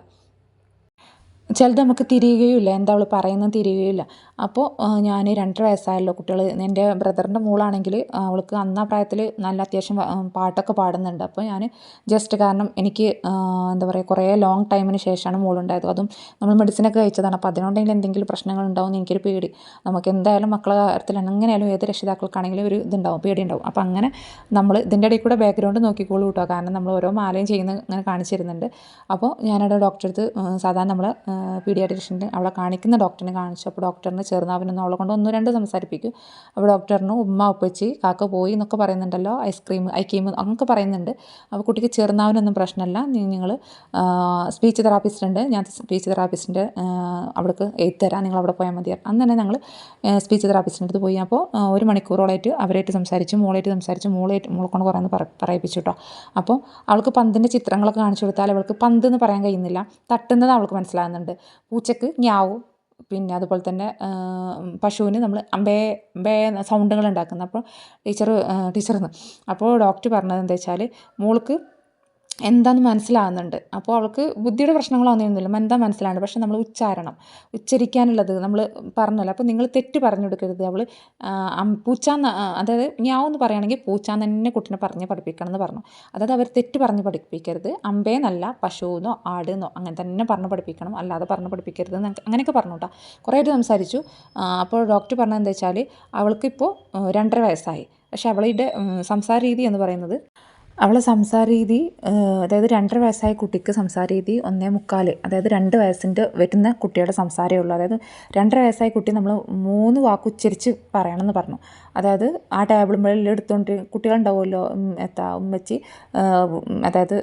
ചിലത് നമുക്ക് തിരിയുകയുമില്ല. എന്താ അവൾ പറയുന്നത് തിരിയുകയില്ല അപ്പോൾ ഞാൻ രണ്ടര വയസ്സായല്ലോ കുട്ടികൾ എന്റെ ബ്രദറിന്റെ മോളാണെങ്കിൽ അവൾക്ക് അന്നാ പ്രായത്തിൽ നല്ല അത്യാവശ്യം പാട്ടൊക്കെ പാടുന്നുണ്ട്. അപ്പോൾ ഞാൻ ജസ്റ്റ് കാരണം എനിക്ക് എന്താ പറയുക കുറേ ലോങ് ടൈമിന് ശേഷമാണ് മോളുണ്ടായത്. അതും നമ്മൾ മെഡിസിനൊക്കെ കഴിച്ചതാണ്. അപ്പോൾ അതിനുണ്ടെങ്കിൽ എന്തെങ്കിലും പ്രശ്നങ്ങൾ ഉണ്ടാവും എനിക്കൊരു പേടി. നമുക്ക് എന്തായാലും മക്കളെ കാര്യത്തിൽ എങ്ങനെയാലും ഏത് രക്ഷിതാക്കൾക്കാണെങ്കിലും ഒരു ഇതുണ്ടാവും പേടി ഉണ്ടാവും അപ്പോൾ അങ്ങനെ നമ്മൾ ഇതിന്റെ ഇടയിൽ കൂടെ ബാക്ക്ഗ്രൗണ്ട് നോക്കിക്കോളൂ കേട്ടോ കാരണം നമ്മൾ ഓരോ മാലയും ചെയ്യുന്ന ഇങ്ങനെ കാണിച്ചിരുന്നുണ്ട്. അപ്പോൾ ഞാനവിടെ ഡോക്ടറെ അടുത്ത് സാധാരണ നമ്മൾ പീഡിയാട്രിഷ്യന്റെ അവിടെ കാണിക്കുന്ന ഡോക്ടറിനെ കാണിച്ചു. അപ്പോൾ ഡോക്ടറിന് ചെറുനാവിനൊന്നും അവളെ കൊണ്ട് ഒന്ന് രണ്ട് സംസാരിപ്പിക്കും. അപ്പോൾ ഡോക്ടറിന് ഉമ്മ ഉപ്പച്ചി കാക്ക പോയി എന്നൊക്കെ പറയുന്നുണ്ടല്ലോ. ഐസ്ക്രീം ഐക്രീം അങ്ങനെയൊക്കെ പറയുന്നുണ്ട്. അപ്പോൾ കുട്ടിക്ക് ചേർന്നാവിനൊന്നും പ്രശ്നമല്ല. നിങ്ങൾ സ്പീച്ച് തെറാപ്പിസ്റ്റ് ഉണ്ട്. ഞാൻ സ്പീച്ച് തെറാപ്പിസ്റ്റിന്റെ അവിടേക്ക് എഴുത്തരാം നിങ്ങൾ അവിടെ പോയാൽ മതി അന്ന് തന്നെ ഞങ്ങൾ സ്പീച്ച് തെറാപ്പിസ്റ്റിന്റെ അടുത്ത് പോയി. അപ്പോൾ ഒരു മണിക്കൂറോളായിട്ട് അവരായിട്ട് സംസാരിച്ചു മോളായിട്ട് സംസാരിച്ച്. മോളായിട്ട് മോളെ കൊണ്ട് കുറേ പറയിപ്പിച്ചു കേട്ടോ. അപ്പോൾ അവൾക്ക് പന്തിന്റെ ചിത്രങ്ങളൊക്കെ കാണിച്ചു കൊടുത്താൽ അവൾക്ക് പന്ത് എന്ന് പറയാൻ കഴിയുന്നില്ല. തട്ടുന്നത് അവൾക്ക് മനസ്സിലാകുന്നുണ്ട്. പൂച്ചക്ക് ഞാവു പിന്നെ അതുപോലെ തന്നെ പശുവിന് നമ്മൾ അമ്പേ അമ്പേ സൗണ്ടുകൾ ഉണ്ടാക്കുന്നത് അപ്പോൾ ടീച്ചർ ടീച്ചർ അപ്പോൾ ഡോക്ടർ പറഞ്ഞത് എന്താ വെച്ചാൽ മോൾക്ക് എന്താണെന്ന് മനസ്സിലാകുന്നുണ്ട് അപ്പോൾ അവൾക്ക് ബുദ്ധിയുടെ പ്രശ്നങ്ങളൊന്നുമില്ല എന്താ മനസ്സിലാകുന്നുണ്ട് പക്ഷേ നമ്മൾ ഉച്ചാരണം. ഉച്ചരിക്കാനുള്ളത് നമ്മൾ പറഞ്ഞല്ലോ. അപ്പോൾ നിങ്ങൾ തെറ്റ് പറഞ്ഞു കൊടുക്കരുത്. അവൾ പൂച്ച അതായത് ഞാവെന്ന് പറയുകയാണെങ്കിൽ പൂച്ച തന്നെ കുട്ടീനെ പറഞ്ഞ് പഠിപ്പിക്കണം എന്ന് പറഞ്ഞു. അതായത് അവർ തെറ്റ് പറഞ്ഞ് പഠിപ്പിക്കരുത്. അമ്പേന്നല്ല പശുവെന്നോ ആടെന്നോ അങ്ങനെ തന്നെ പറഞ്ഞ് പഠിപ്പിക്കണം. അല്ലാതെ പറഞ്ഞ് പഠിപ്പിക്കരുത് അങ്ങനെയൊക്കെ പറഞ്ഞു കേട്ടോ. കുറേ ആയിട്ട് സംസാരിച്ചു. അപ്പോൾ ഡോക്ടർ പറഞ്ഞത് വെച്ചാൽ അവൾക്കിപ്പോൾ രണ്ടര വയസ്സായി. പക്ഷേ അവളുടെ സംസാര രീതി എന്ന് പറയുന്നത് അവളെ സംസാര രീതി അതായത് രണ്ടര വയസ്സായ കുട്ടിക്ക് സംസാര രീതി ഒന്നേ മുക്കാൽ അതായത് രണ്ട് വയസ്സിന്റെ വരുന്ന കുട്ടിയുടെ സംസാരമേ ഉള്ളൂ. അതായത് രണ്ടര വയസ്സായ കുട്ടി നമ്മൾ മൂന്ന് വാക്ക് ഉച്ചരിച്ച് പറയണമെന്ന് പറഞ്ഞു. അതായത് ആ ടേബിൾ മുകളിൽ എടുത്തുകൊണ്ട് കുട്ടികളുണ്ടാവുമല്ലോ എത്താ ഉമ്മച്ചി അതായത്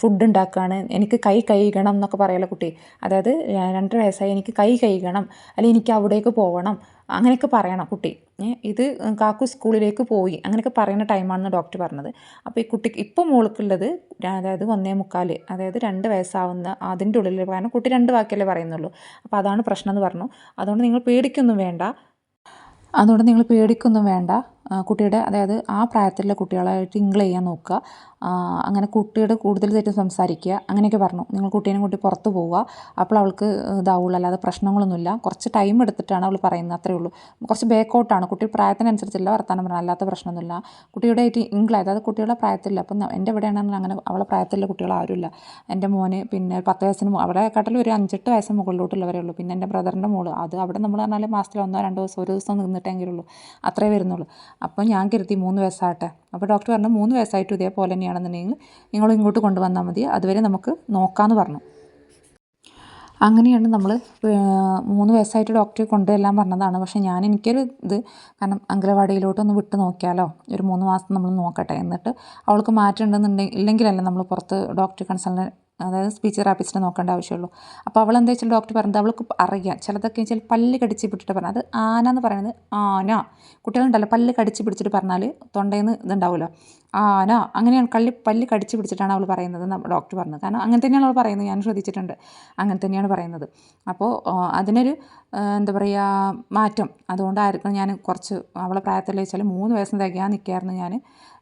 ഫുഡ് ഉണ്ടാക്കുകയാണ് എനിക്ക് കൈ കഴുകണം എന്നൊക്കെ പറയല്ലോ കുട്ടി. അതായത് രണ്ടര വയസ്സായി എനിക്ക് കൈ കഴുകണം അല്ലെങ്കിൽ എനിക്ക് അവിടേക്ക് പോകണം അങ്ങനെയൊക്കെ പറയണം കുട്ടി. ഇത് കാക്കു സ്കൂളിലേക്ക് പോയി. അങ്ങനെയൊക്കെ പറയുന്ന ടൈമാണെന്ന് ഡോക്ടർ പറഞ്ഞത്. അപ്പോൾ ഈ കുട്ടിക്ക് ഇപ്പോൾ മോൾക്കുള്ളത് അതായത് ഒന്നേ മുക്കാൽ അതായത് രണ്ട് വയസ്സാവുന്ന അതിന്റെ ഉള്ളിൽ കാരണം കുട്ടി രണ്ട് വാക്കല്ലേ പറയുന്നുള്ളൂ. അപ്പോൾ അതാണ് പ്രശ്നം എന്ന് പറഞ്ഞു. അതുകൊണ്ട് നിങ്ങൾ പേടിക്കൊന്നും വേണ്ട. അതുകൊണ്ട് നിങ്ങൾ പേടിക്കൊന്നും വേണ്ട. കുട്ടിയുടെ അതായത് ആ പ്രായത്തിലുള്ള കുട്ടികളായിട്ട് ഇംഗ്ലീഷ് ചെയ്യാൻ നോക്കുക. അങ്ങനെ കുട്ടിയുടെ കൂടുതൽ തെറ്റ് സംസാരിക്കുക. അങ്ങനെയൊക്കെ പറഞ്ഞു. നിങ്ങൾ കുട്ടീനെ കൂട്ടി പുറത്ത് പോവുക. അപ്പോൾ അവൾക്ക് ഇതാവുള്ളൂ. അല്ലാതെ പ്രശ്നങ്ങളൊന്നുമില്ല. കുറച്ച് ടൈം എടുത്തിട്ടാണ് അവൾ പറയുന്നത്. അത്രേ ഉള്ളൂ. കുറച്ച് ബേക്കൗട്ടാണ് കുട്ടി പ്രായത്തിനനുസരിച്ചില്ല വർത്തമാനം പറഞ്ഞാൽ അല്ലാത്ത പ്രശ്നമൊന്നുമില്ല. കുട്ടിയുടെ ആയിട്ട് ഇംഗ്ലീഷ് അതായത് കുട്ടികളുടെ പ്രായത്തില്ല അപ്പം എന്റെ ഇവിടെയാണെങ്കിൽ അങ്ങനെ അവളെ പ്രായത്തിലുള്ള കുട്ടികൾ ആരുമില്ല. എന്റെ മോന് പിന്നെ പത്ത് വയസ്സിന് അവിടെ കാട്ടിലും ഒരു അഞ്ചെട്ട് വയസ്സ് മുകളിലോട്ടുള്ളവരേ ഉള്ളൂ. പിന്നെ എന്റെ ബ്രദറിന്റെ മോൾ. അത് അവിടെ നമ്മൾ പറഞ്ഞാൽ മാസത്തിൽ ഒന്നോ രണ്ടോ ദിവസം ഒരു ദിവസം നിന്നിട്ടെങ്കിലുള്ളൂ അത്രേ വരുന്നുള്ളൂ. അപ്പോൾ ഞാൻ കരുതി മൂന്ന് വയസ്സാകട്ടെ. അപ്പോൾ ഡോക്ടർ പറഞ്ഞു മൂന്ന് വയസ്സായിട്ടും ഇതേപോലെ തന്നെയാണെന്നുണ്ടെങ്കിൽ നിങ്ങൾ ഇങ്ങോട്ട് കൊണ്ടുവന്നാൽ മതി. അതുവരെ നമുക്ക് നോക്കാമെന്ന് പറഞ്ഞു. അങ്ങനെയാണ് നമ്മൾ മൂന്ന് വയസ്സായിട്ട് ഡോക്ടറെ കൊണ്ടുവരാൻ പറഞ്ഞതാണ്. പക്ഷേ ഞാൻ എനിക്കൊരു ഇത് കാരണം അംഗനവാടിയിലോട്ടൊന്ന് വിട്ട് നോക്കിയാലോ ഒരു മൂന്ന് മാസം നമ്മൾ നോക്കട്ടെ. എന്നിട്ട് അവൾക്ക് മാറ്റം ഉണ്ടെന്നുണ്ടെങ്കിൽ ഇല്ലെങ്കിലല്ല നമ്മൾ പുറത്ത് ഡോക്ടറെ കൺസൾട്ട് അതായത് സ്പീച്ച് തെറാപ്പിസ്റ്റിനെ നോക്കേണ്ട ആവശ്യമുള്ളൂ. അപ്പോൾ അവൾ എന്താ വെച്ചാൽ ഡോക്ടർ പറഞ്ഞത്? അവൾക്ക് അറിയാം. ചിലതൊക്കെ വെച്ചാൽ പല്ല് കടിച്ച് പിടിച്ചിട്ട് പറഞ്ഞത് അത് ആന എന്ന് പറയുന്നത് ആന. കുട്ടികളുണ്ടല്ലോ പല്ല് കടിച്ച് പിടിച്ചിട്ട് പറഞ്ഞാൽ തൊണ്ടയിൽ നിന്ന് ഇതുണ്ടാവുമല്ലോ. ആന. അങ്ങനെയാണ് കള്ളി പല്ല് കടിച്ച് പിടിച്ചിട്ടാണ് അവൾ പറയുന്നത് ഡോക്ടർ പറഞ്ഞത്. കാരണം അങ്ങനെ തന്നെയാണ് അവൾ പറയുന്നത്. ഞാൻ ശ്രദ്ധിച്ചിട്ടുണ്ട്. അങ്ങനെ തന്നെയാണ് പറയുന്നത്. അപ്പോൾ അതിനൊരു എന്താ പറയുക മാറ്റം. അതുകൊണ്ടായിരുന്നു ഞാൻ കുറച്ച് അവളെ പ്രായത്തിൽ വെച്ചാൽ മൂന്ന് വയസ്സിന് തികയാൻ നിൽക്കായിരുന്നു ഞാൻ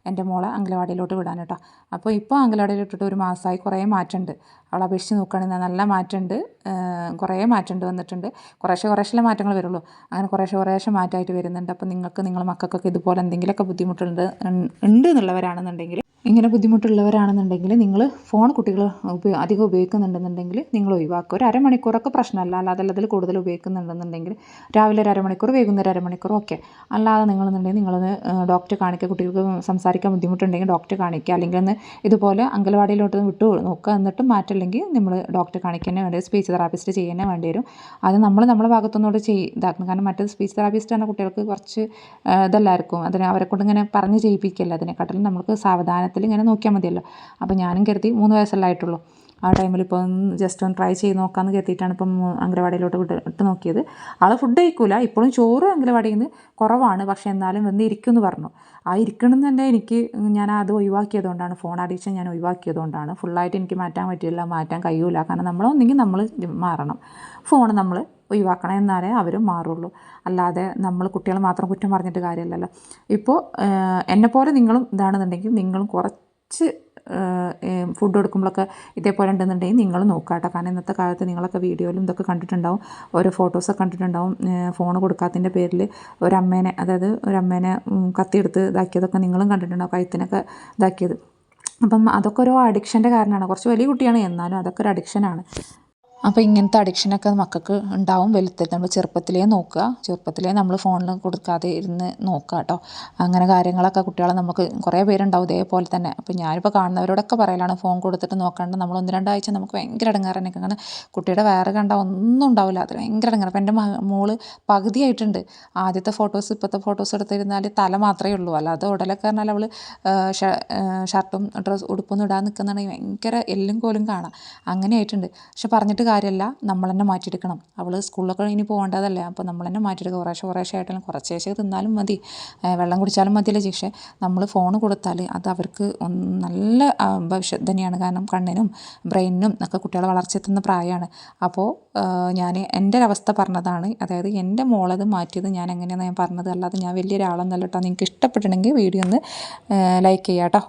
എന്റെ മോളെ അംഗലവാടിയിലോട്ട് വിടാൻ കേട്ടോ. അപ്പോൾ ഇപ്പോൾ അംഗലവാടിയിലോട്ടിട്ട് ഒരു മാസമായി കുറേ മാറ്റമുണ്ട്. അവളെ അപേക്ഷിച്ച് നോക്കുകയാണെങ്കിൽ നല്ല മാറ്റമുണ്ട്. കുറേ മാറ്റമുണ്ട് വന്നിട്ടുണ്ട്. കുറേശ്ശെ കുറേശ്ശെ മാറ്റങ്ങൾ വരുള്ളൂ. അങ്ങനെ കുറേശ്ശെ കുറേശ്ശെ മാറ്റമായിട്ട് വരുന്നുണ്ട്. അപ്പോൾ നിങ്ങൾക്ക് നിങ്ങളുടെ മക്കൾക്കൊക്കെ ഇതുപോലെ എന്തെങ്കിലുമൊക്കെ ബുദ്ധിമുട്ടുണ്ട് ഉണ്ട് എന്നുള്ളവരാണെന്നുണ്ടെങ്കിൽ ഇങ്ങനെ ബുദ്ധിമുട്ടുള്ളവരാണെന്നുണ്ടെങ്കിൽ നിങ്ങൾ ഫോൺ കുട്ടികൾ അധികം ഉപയോഗിക്കുന്നുണ്ടെന്നുണ്ടെങ്കിൽ നിങ്ങൾ ഒഴിവാക്കുക. ഒരു അരമണിക്കൂറൊക്കെ പ്രശ്നമല്ല. അല്ലാതെ അതിൽ കൂടുതൽ ഉപയോഗിക്കുന്നുണ്ടെന്നുണ്ടെങ്കിൽ രാവിലെ ഒരു അരമണിക്കൂർ വൈകുന്നേരം അരമണിക്കൂർ ഓക്കെ. അല്ലാതെ നിങ്ങളെന്നുണ്ടെങ്കിൽ നിങ്ങളൊന്ന് ഡോക്ടറെ കാണിക്കുക. കുട്ടികൾക്ക് സംസാരിക്കാൻ ബുദ്ധിമുട്ടുണ്ടെങ്കിൽ ഡോക്ടറെ കാണിക്കുക. അല്ലെങ്കിൽ ഒന്ന് ഇതുപോലെ അംഗൻവാടിയിലോട്ട് വിട്ടു നോക്കുക. എന്നിട്ട് മാറ്റില്ലെങ്കിൽ നമ്മൾ ഡോക്ടറെ കാണിക്കാൻ വേണ്ടി സ്പീച്ച് തെറാപ്പിസ്റ്റ് ചെയ്യാനേ വേണ്ടി വരും. അത് നമ്മൾ നമ്മുടെ ഭാഗത്തുനിന്നോട് ചെയ് ഇതാക്കണം കാരണം മറ്റേ സ്പീച്ച് തെറാപ്പിസ്റ്റ് ആണ് കുട്ടികൾക്ക് കുറച്ച് ഇതല്ലായിരിക്കും അതിനെ അവരെ കൊണ്ട് ഇങ്ങനെ പറഞ്ഞ് ചെയ്യിപ്പിക്കില്ല? അതിനെക്കാട്ടിലും നമുക്ക് സാവധാനത്തിൽ ഇങ്ങനെ നോക്കിയാൽ മതിയല്ലോ. അപ്പോൾ ഞാനും കരുതി മൂന്ന് വയസ്സല്ലേ ആയിട്ടുള്ളൂ. ആ ടൈമിൽ ഇപ്പോൾ ഒന്ന് ജസ്റ്റ് ഒന്ന് ട്രൈ ചെയ്ത് നോക്കാമെന്ന് കരുതിയിട്ടാണ് ഇപ്പം അങ്കനവാടിയിലോട്ട് വിട്ട് ഇട്ട് നോക്കിയത്. ആൾ ഫുഡ് കഴിക്കില്ല ഇപ്പോഴും ചോറ് അങ്കനവാടിയിൽ നിന്ന് കുറവാണ്. പക്ഷേ എന്നാലും വന്ന് ഇരിക്കുമെന്ന് പറഞ്ഞു. ആ ഇരിക്കണം തന്നെ എനിക്ക് ഞാൻ അത് ഒഴിവാക്കിയതുകൊണ്ടാണ്. ഫോൺ അഡിക്ഷൻ ഞാൻ ഒഴിവാക്കിയതുകൊണ്ടാണ്. ഫുള്ളായിട്ട് എനിക്ക് മാറ്റാൻ പറ്റില്ല മാറ്റാൻ കഴിയില്ല കാരണം നമ്മളൊന്നെങ്കിൽ നമ്മൾ മാറണം. ഫോൺ നമ്മൾ ഒഴിവാക്കണം എന്നാലേ അവരും മാറുള്ളൂ. അല്ലാതെ നമ്മൾ കുട്ടികൾ മാത്രം കുറ്റം പറഞ്ഞിട്ട് കാര്യമല്ലല്ലോ ഇപ്പോൾ എന്നെപ്പോലെ നിങ്ങളും ഇതാണെന്നുണ്ടെങ്കിൽ നിങ്ങളും കുറച്ച് ഫുഡ് കൊടുക്കുമ്പോഴൊക്കെ ഇതേപോലെ ഉണ്ടെന്നുണ്ടെങ്കിൽ നിങ്ങൾ നോക്കുക കേട്ടോ കാരണം ഇന്നത്തെ കാലത്ത് നിങ്ങളൊക്കെ വീഡിയോയിലും ഇതൊക്കെ കണ്ടിട്ടുണ്ടാവും. ഓരോ ഫോട്ടോസൊക്കെ കണ്ടിട്ടുണ്ടാവും. ഫോൺ കൊടുക്കാത്തതിന്റെ പേരിൽ ഒരമ്മേനെ അതായത് ഒരമ്മേനെ കത്തിയെടുത്ത് ഇതാക്കിയതൊക്കെ നിങ്ങളും കണ്ടിട്ടുണ്ടാവും. കഴുത്തിനൊക്കെ ഇതാക്കിയത്. അപ്പം അതൊക്കെ ഒരു അഡിക്ഷന്റെ കാരണമാണ്. കുറച്ച് വലിയ കുട്ടിയാണ്. എന്നാലും അതൊക്കെ ഒരു അഡിക്ഷനാണ് അപ്പോൾ ഇങ്ങനത്തെ അഡിക്ഷനൊക്കെ മക്കൾക്ക് ഉണ്ടാവും വലുത്തെ നമ്മൾ ചെറുപ്പത്തിലേ നോക്കുക. ചെറുപ്പത്തിലേ നമ്മൾ ഫോണിൽ കൊടുക്കാതെ ഇരുന്ന് നോക്കുക കേട്ടോ. അങ്ങനെ കാര്യങ്ങളൊക്കെ കുട്ടികളെ നമുക്ക് കുറേ പേരുണ്ടാവും ഇതേപോലെ തന്നെ. അപ്പോൾ ഞാനിപ്പോൾ കാണുന്നവരോടൊക്കെ പറയലാണ് ഫോൺ കൊടുത്തിട്ട് നോക്കാണ്ട് നമ്മൾ ഒന്ന് രണ്ടാഴ്ച നമുക്ക് ഭയങ്കര ഇടങ്ങാറാണ് കാരണം കുട്ടിയുടെ വയറ് കണ്ട ഒന്നും ഉണ്ടാവില്ല. അത് ഭയങ്കര ഇടങ്ങാറ് അപ്പോൾ എന്റെ മോൾ പകുതിയായിട്ടുണ്ട്. ആദ്യത്തെ ഫോട്ടോസ് ഇപ്പോഴത്തെ ഫോട്ടോസ് എടുത്തിരുന്നാൽ തല മാത്രമേ ഉള്ളൂ. അല്ലാതെ ഉടലൊക്കെ പറഞ്ഞാൽ അവൾ ഷർട്ടും ഡ്രസ്സ് ഉടുപ്പൊന്നും ഇടാൻ നിൽക്കുന്നുണ്ടെങ്കിൽ ഭയങ്കര എല്ലും കോലും കാണാം. അങ്ങനെ ആയിട്ടുണ്ട് പക്ഷെ പറഞ്ഞിട്ട് കാര്യമല്ല നമ്മൾ തന്നെ മാറ്റിയെടുക്കണം. അവൾ സ്കൂളിലൊക്കെ ഇനി പോകേണ്ടതല്ലേ അപ്പോൾ നമ്മൾ തന്നെ മാറ്റിയെടുക്കുക. കുറേശ്ശെ കുറേശ്ശെ ആയിട്ടാണ് കുറച്ചേശ്ശെ തിന്നാലും മതി. വെള്ളം കുടിച്ചാലും മതിയല്ലേ ശിക്ഷ. നമ്മൾ ഫോൺ കൊടുത്താൽ അത് അവർക്ക് നല്ല ഭവിഷ്യത് തന്നെയാണ് കാരണം കണ്ണിനും ബ്രെയിനിനും ഒക്കെ കുട്ടികളെ വളർച്ചെത്തുന്ന പ്രായമാണ് അപ്പോൾ ഞാൻ എന്റെ ഒരവസ്ഥ പറഞ്ഞതാണ്. അതായത് എന്റെ മോളത് മാറ്റിയത് ഞാൻ എങ്ങനെയാണെന്ന് ഞാൻ പറഞ്ഞത്. അല്ലാതെ ഞാൻ വലിയൊരാളെന്നല്ല കേട്ടോ നിങ്ങൾക്ക് ഇഷ്ടപ്പെട്ടിട്ടുണ്ടെങ്കിൽ വീഡിയോ ഒന്ന് ലൈക്ക് ചെയ്യാം കേട്ടോ